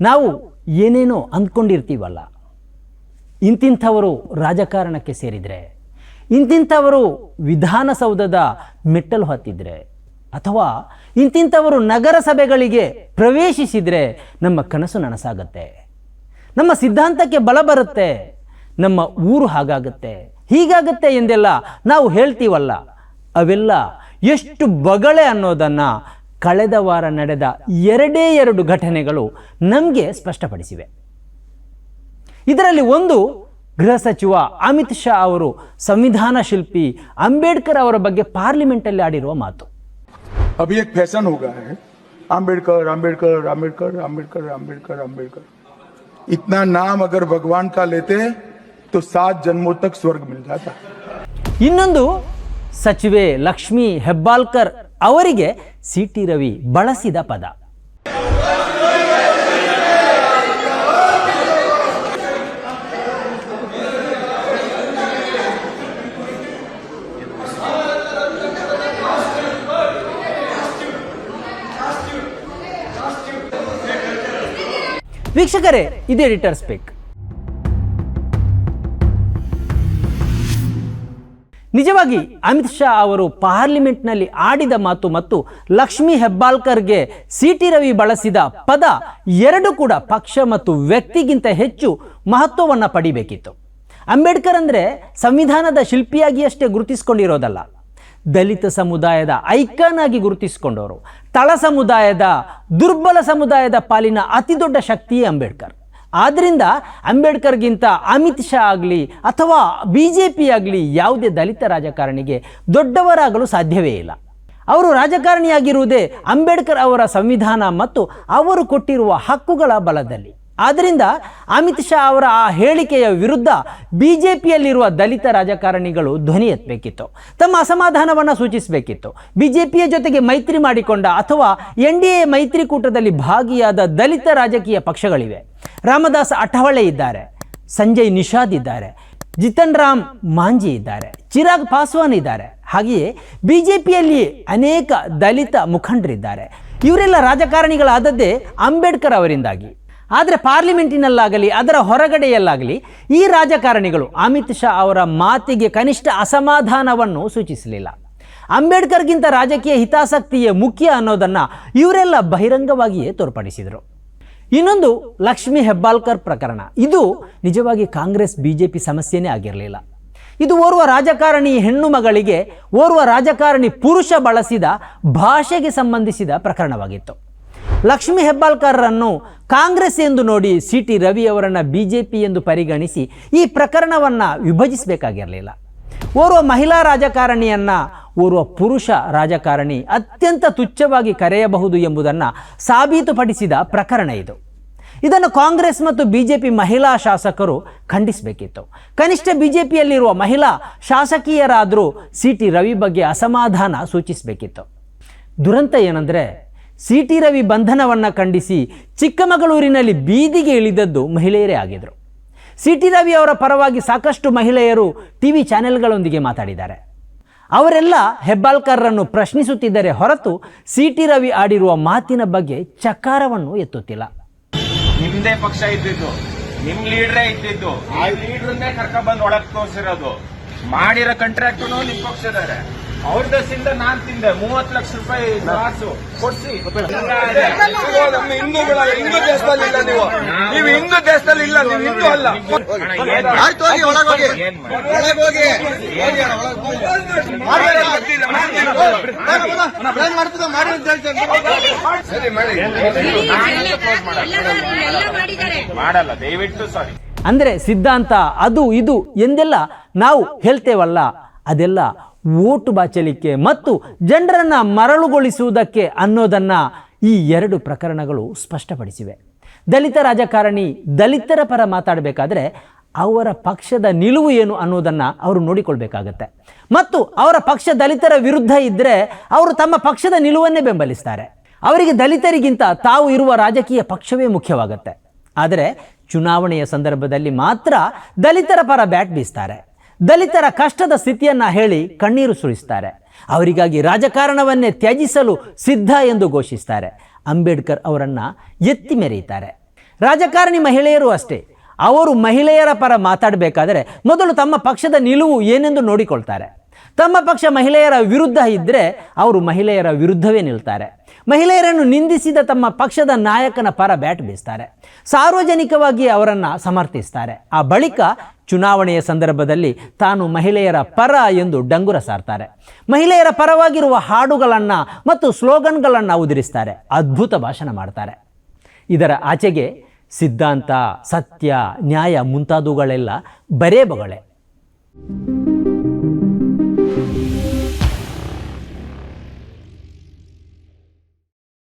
ನಾವು ಏನೇನೋ ಅಂದ್ಕೊಂಡಿರ್ತೀವಲ್ಲ, ಇಂತಿಂಥವರು ರಾಜಕಾರಣಕ್ಕೆ ಸೇರಿದರೆ, ಇಂತಿಂಥವರು ವಿಧಾನಸೌಧದ ಮೆಟ್ಟಲು ಹತ್ತಿದರೆ, ಅಥವಾ ಇಂತಿಂಥವರು ನಗರಸಭೆಗಳಿಗೆ ಪ್ರವೇಶಿಸಿದರೆ ನಮ್ಮ ಕನಸು ನನಸಾಗತ್ತೆ, ನಮ್ಮ ಸಿದ್ಧಾಂತಕ್ಕೆ ಬಲ ಬರುತ್ತೆ, ನಮ್ಮ ಊರು ಹಾಗಾಗತ್ತೆ, ಹೀಗಾಗುತ್ತೆ ಎಂದೆಲ್ಲ ನಾವು ಹೇಳ್ತೀವಲ್ಲ, ಅವೆಲ್ಲ ಎಷ್ಟು ಬಗಳೆ ಅನ್ನೋದನ್ನು ಕಳೆದ ವಾರ ನಡೆದ ಎರಡೇ ಎರಡು ಘಟನೆಗಳು ನಮಗೆ ಸ್ಪಷ್ಟಪಡಿಸಿವೆ ಇದರಲ್ಲಿ ಒಂದು ಗೃಹ ಸಚಿವ ಅಮಿತ್ ಶಾ ಅವರು ಸಂವಿಧಾನ ಶಿಲ್ಪಿ ಅಂಬೇಡ್ಕರ್ ಅವರ ಬಗ್ಗೆ ಪಾರ್ಲಿಮೆಂಟಲ್ಲಿ ಆಡಿರುವ ಮಾತು अभी एक फैशन हो गया है आम्बेडकर आम्बेडकर आम्बेडकर आम्बेडकर आम्बेडकर आम्बेडकर इतना नाम अगर भगवान का लेते तो सात जन्मों तक स्वर्ग मिल जाता ಇನ್ನೊಂದು ಸಚಿವೆ ಲಕ್ಷ್ಮಿ ಹೆಬ್ಬಾಳ್ಕರ್ ಅವರಿಗೆ ಸಿ ಟಿ ರವಿ ಬಳಸಿದ ಪದ. ವೀಕ್ಷಕರೇ ಇದು ಎಡಿಟರ್ ನಿಜವಾಗಿ ಅಮಿತ್ ಶಾ ಅವರು ಪಾರ್ಲಿಮೆಂಟ್ನಲ್ಲಿ ಆಡಿದ ಮಾತು ಮತ್ತು ಲಕ್ಷ್ಮಿ ಹೆಬ್ಬಾಳ್ಕರ್ಗೆ ಸಿ ಟಿ ರವಿ ಬಳಸಿದ ಪದ ಎರಡು ಕೂಡ ಪಕ್ಷ ಮತ್ತು ವ್ಯಕ್ತಿಗಿಂತ ಹೆಚ್ಚು ಮಹತ್ವವನ್ನು ಪಡಿಬೇಕಿತ್ತು. ಅಂಬೇಡ್ಕರ್ ಅಂದರೆ ಸಂವಿಧಾನದ ಶಿಲ್ಪಿಯಾಗಿ ಅಷ್ಟೇ ಗುರುತಿಸಿಕೊಂಡಿರೋದಲ್ಲ. ದಲಿತ ಸಮುದಾಯದ ಐಕಾನ್ ಆಗಿ ಗುರುತಿಸಿಕೊಂಡವರು ತಳ ಸಮುದಾಯದ ದುರ್ಬಲ ಸಮುದಾಯದ ಪಾಲಿನ ಅತಿದೊಡ್ಡ ಶಕ್ತಿಯೇ ಅಂಬೇಡ್ಕರ್. ಆದ್ದರಿಂದ ಅಂಬೇಡ್ಕರ್ಗಿಂತ ಅಮಿತ್ ಶಾ ಆಗಲಿ ಅಥವಾ ಬಿ ಜೆ ಪಿ ಆಗಲಿ ಯಾವುದೇ ದಲಿತ ರಾಜಕಾರಣಿಗೆ ದೊಡ್ಡವರಾಗಲು ಸಾಧ್ಯವೇ ಇಲ್ಲ. ಅವರು ರಾಜಕಾರಣಿಯಾಗಿರುವುದೇ ಅಂಬೇಡ್ಕರ್ ಅವರ ಸಂವಿಧಾನ ಮತ್ತು ಅವರು ಕೊಟ್ಟಿರುವ ಹಕ್ಕುಗಳ ಬಲದಲ್ಲಿ. ಆದ್ದರಿಂದ ಅಮಿತ್ ಶಾ ಅವರ ಆ ಹೇಳಿಕೆಯ ವಿರುದ್ಧ ಬಿ ಜೆ ಪಿಯಲ್ಲಿರುವ ದಲಿತ ರಾಜಕಾರಣಿಗಳು ಧ್ವನಿ ಎತ್ತಬೇಕಿತ್ತು. ತಮ್ಮ ಅಸಮಾಧಾನವನ್ನು ಸೂಚಿಸಬೇಕಿತ್ತು. ಬಿ ಜೆ ಪಿಯ ಜೊತೆಗೆ ಮೈತ್ರಿ ಮಾಡಿಕೊಂಡ ಅಥವಾ ಎನ್ ಡಿ ಎ ಮೈತ್ರಿಕೂಟದಲ್ಲಿ ಭಾಗಿಯಾದ ದಲಿತ ರಾಜಕೀಯ ಪಕ್ಷಗಳಿವೆ. ರಾಮದಾಸ್ ಅಠವಳೆ ಇದ್ದಾರೆ, ಸಂಜಯ್ ನಿಷಾದ್ ಇದ್ದಾರೆ, ಜಿತನ್ ರಾಮ್ ಮಾಂಜಿ ಇದ್ದಾರೆ, ಚಿರಾಗ್ ಪಾಸ್ವಾನ್ ಇದ್ದಾರೆ. ಹಾಗೆಯೇ ಬಿ ಜೆ ಪಿಯಲ್ಲಿ ಅನೇಕ ದಲಿತ ಮುಖಂಡರಿದ್ದಾರೆ. ಇವರೆಲ್ಲ ರಾಜಕಾರಣಿಗಳಾದದ್ದೇ ಅಂಬೇಡ್ಕರ್ ಅವರಿಂದಾಗಿ. ಆದರೆ ಪಾರ್ಲಿಮೆಂಟಿನಲ್ಲಾಗಲಿ, ಅದರ ಹೊರಗಡೆಯಲ್ಲಾಗಲಿ ಈ ರಾಜಕಾರಣಿಗಳು ಅಮಿತ್ ಶಾ ಅವರ ಮಾತಿಗೆ ಕನಿಷ್ಠ ಅಸಮಾಧಾನವನ್ನು ಸೂಚಿಸಲಿಲ್ಲ. ಅಂಬೇಡ್ಕರ್ಗಿಂತ ರಾಜಕೀಯ ಹಿತಾಸಕ್ತಿಯೇ ಮುಖ್ಯ ಅನ್ನೋದನ್ನು ಇವರೆಲ್ಲ ಬಹಿರಂಗವಾಗಿಯೇ ತೋರ್ಪಡಿಸಿದರು. ಇನ್ನೊಂದು ಲಕ್ಷ್ಮಿ ಹೆಬ್ಬಾಳ್ಕರ್ ಪ್ರಕರಣ. ಇದು ನಿಜವಾಗಿ ಕಾಂಗ್ರೆಸ್ ಬಿಜೆಪಿ ಸಮಸ್ಯೆನೇ ಆಗಿರಲಿಲ್ಲ. ಇದು ಓರ್ವ ರಾಜಕಾರಣಿ ಹೆಣ್ಣು ಮಗಳಿಗೆ ಓರ್ವ ರಾಜಕಾರಣಿ ಪುರುಷ ಬಳಸಿದ ಭಾಷೆಗೆ ಸಂಬಂಧಿಸಿದ ಪ್ರಕರಣವಾಗಿತ್ತು. ಲಕ್ಷ್ಮಿ ಹೆಬ್ಬಾಳ್ಕರ್ರನ್ನು ಕಾಂಗ್ರೆಸ್ ಎಂದು ನೋಡಿ ಸಿ ಟಿ ರವಿ ಅವರನ್ನು ಬಿ ಜೆ ಪಿ ಎಂದು ಪರಿಗಣಿಸಿ ಈ ಪ್ರಕರಣವನ್ನು ವಿಭಜಿಸಬೇಕಾಗಿರಲಿಲ್ಲ. ಓರ್ವ ಮಹಿಳಾ ರಾಜಕಾರಣಿಯನ್ನ ಓರ್ವ ಪುರುಷ ರಾಜಕಾರಣಿ ಅತ್ಯಂತ ತುಚ್ಛವಾಗಿ ಕರೆಯಬಹುದು ಎಂಬುದನ್ನು ಸಾಬೀತುಪಡಿಸಿದ ಪ್ರಕರಣ ಇದು. ಇದನ್ನು ಕಾಂಗ್ರೆಸ್ ಮತ್ತು ಬಿ ಜೆ ಪಿ ಮಹಿಳಾ ಶಾಸಕರು ಖಂಡಿಸಬೇಕಿತ್ತು. ಕನಿಷ್ಠ ಬಿ ಜೆ ಪಿಯಲ್ಲಿರುವ ಮಹಿಳಾ ಶಾಸಕಿಯರಾದರೂ ಸಿ ಟಿ ರವಿ ಬಗ್ಗೆ ಅಸಮಾಧಾನ ಸೂಚಿಸಬೇಕಿತ್ತು. ದುರಂತ ಏನಂದರೆ ಸಿ ಟಿ ರವಿ ಬಂಧನವನ್ನು ಖಂಡಿಸಿ ಚಿಕ್ಕಮಗಳೂರಿನಲ್ಲಿ ಬೀದಿಗೆ ಇಳಿದದ್ದು ಮಹಿಳೆಯರೇ ಆಗಿದ್ದರು ಸಿ ಟಿ ರವಿ ಅವರ ಪರವಾಗಿ ಸಾಕಷ್ಟು ಮಹಿಳೆಯರು ಟಿ ವಿ ಚಾನೆಲ್ಗಳೊಂದಿಗೆ ಮಾತಾಡಿದ್ದಾರೆ. ಅವರೆಲ್ಲ ಹೆಬ್ಬಾಳ್ಕರ್ರನ್ನು ಪ್ರಶ್ನಿಸುತ್ತಿದ್ದರೆ ಹೊರತು ಸಿ ಟಿ ರವಿ ಆಡಿರುವ ಮಾತಿನ ಬಗ್ಗೆ ಚಕಾರವನ್ನು ಎತ್ತುತ್ತಿಲ್ಲ. ನಿಮ್ದೇ ಪಕ್ಷ ಇದ್ದಿದ್ದು ನಿಮ್ ಲೀಡ್ರೇ ಇದ್ದಿದ್ದು ಆ ಲೀಡ್ರನ್ನೇ ಕರ್ಕೊಂಡ್ ಬಂದು ಒಳಗ್ ತೋರಿಸಿರೋದು. ಮಾಡಿರೋ ಕಾಂಟ್ರಾಕ್ಟ್ ನಿಮ್ ಪಕ್ಷದಾರೆ ಅವ್ರ ದಸಿಂದ ನಾನ್ ತಿಂದೆ ಮೂವತ್ ಲಕ್ಷ ರೂಪಾಯಿ ಲಾಸು ಕೊಡ್ಸಿ. ನಮ್ಮ ಹಿಂದೂಗಳ ಹಿಂದೂ ದೇಶದಲ್ಲಿ ಇಲ್ಲ ನೀವು ನೀವು ಹಿಂದೂ ದೇಶದಲ್ಲಿ ಇಲ್ಲ ನೀವು ಹಿಂದೂ ಅಲ್ಲ ಆಯ್ತು ಹೋಗಿ. ಒಳಗೋಗಿ ಏನ್ ಮಾಡಿ? ಒಳಗೋಗಿ ಮಾಡಲ್ಲ, ದಯವಿಟ್ಟು ಸಾರಿ ಅಂದ್ರೆ ಸಿದ್ಧಾಂತ ಅದು ಇದು ಎಂದೆಲ್ಲ ನಾವು ಹೇಳ್ತೇವಲ್ಲ, ಅದೆಲ್ಲ ಓಟು ಬಾಚಲಿಕ್ಕೆ ಮತ್ತು ಜನರನ್ನು ಮರಳುಗೊಳಿಸುವುದಕ್ಕೆ ಅನ್ನೋದನ್ನ ಈ ಎರಡು ಪ್ರಕರಣಗಳು ಸ್ಪಷ್ಟಪಡಿಸಿವೆ. ದಲಿತ ರಾಜಕಾರಣಿ ದಲಿತರ ಪರ ಮಾತಾಡಬೇಕಾದ್ರೆ ಅವರ ಪಕ್ಷದ ನಿಲುವು ಏನು ಅನ್ನೋದನ್ನು ಅವರು ನೋಡಿಕೊಳ್ಬೇಕಾಗತ್ತೆ. ಮತ್ತು ಅವರ ಪಕ್ಷ ದಲಿತರ ವಿರುದ್ಧ ಇದ್ದರೆ ಅವರು ತಮ್ಮ ಪಕ್ಷದ ನಿಲುವನ್ನೇ ಬೆಂಬಲಿಸ್ತಾರೆ. ಅವರಿಗೆ ದಲಿತರಿಗಿಂತ ತಾವು ಇರುವ ರಾಜಕೀಯ ಪಕ್ಷವೇ ಮುಖ್ಯವಾಗುತ್ತೆ. ಆದರೆ ಚುನಾವಣೆಯ ಸಂದರ್ಭದಲ್ಲಿ ಮಾತ್ರ ದಲಿತರ ಪರ ಬ್ಯಾಟ್ ಬೀಸ್ತಾರೆ. ದಲಿತರ ಕಷ್ಟದ ಸ್ಥಿತಿಯನ್ನು ಹೇಳಿ ಕಣ್ಣೀರು ಸುರಿಸ್ತಾರೆ. ಅವರಿಗಾಗಿ ರಾಜಕಾರಣವನ್ನೇ ತ್ಯಜಿಸಲು ಸಿದ್ಧ ಎಂದು ಘೋಷಿಸ್ತಾರೆ. ಅಂಬೇಡ್ಕರ್ ಅವರನ್ನು ಎತ್ತಿ ಮೆರೆಯುತ್ತಾರೆ. ರಾಜಕಾರಣಿ ಮಹಿಳೆಯರು ಅಷ್ಟೇ. ಅವರು ಮಹಿಳೆಯರ ಪರ ಮಾತಾಡಬೇಕಾದರೆ ಮೊದಲು ತಮ್ಮ ಪಕ್ಷದ ನಿಲುವು ಏನೆಂದು ನೋಡಿಕೊಳ್ತಾರೆ. ತಮ್ಮ ಪಕ್ಷ ಮಹಿಳೆಯರ ವಿರುದ್ಧ ಇದ್ದರೆ ಅವರು ಮಹಿಳೆಯರ ವಿರುದ್ಧವೇ ನಿಲ್ತಾರೆ. ಮಹಿಳೆಯರನ್ನು ನಿಂದಿಸಿದ ತಮ್ಮ ಪಕ್ಷದ ನಾಯಕನ ಪರ ಬ್ಯಾಟ್ ಬೀಸ್ತಾರೆ. ಸಾರ್ವಜನಿಕವಾಗಿ ಅವರನ್ನು ಸಮರ್ಥಿಸ್ತಾರೆ. ಆ ಬಳಿಕ ಚುನಾವಣೆಯ ಸಂದರ್ಭದಲ್ಲಿ ತಾನು ಮಹಿಳೆಯರ ಪರ ಎಂದು ಡಂಗುರ ಸಾರ್ತಾರೆ. ಮಹಿಳೆಯರ ಪರವಾಗಿರುವ ಹಾಡುಗಳನ್ನು ಮತ್ತು ಸ್ಲೋಗನ್ಗಳನ್ನು ಉದುರಿಸ್ತಾರೆ. ಅದ್ಭುತ ಭಾಷಣ ಮಾಡ್ತಾರೆ. ಇದರ ಆಚೆಗೆ ಸಿದ್ಧಾಂತ ಸತ್ಯ ನ್ಯಾಯ ಮುಂತಾದವುಗಳೆಲ್ಲ ಬರೇ ಬೊಗಳೆ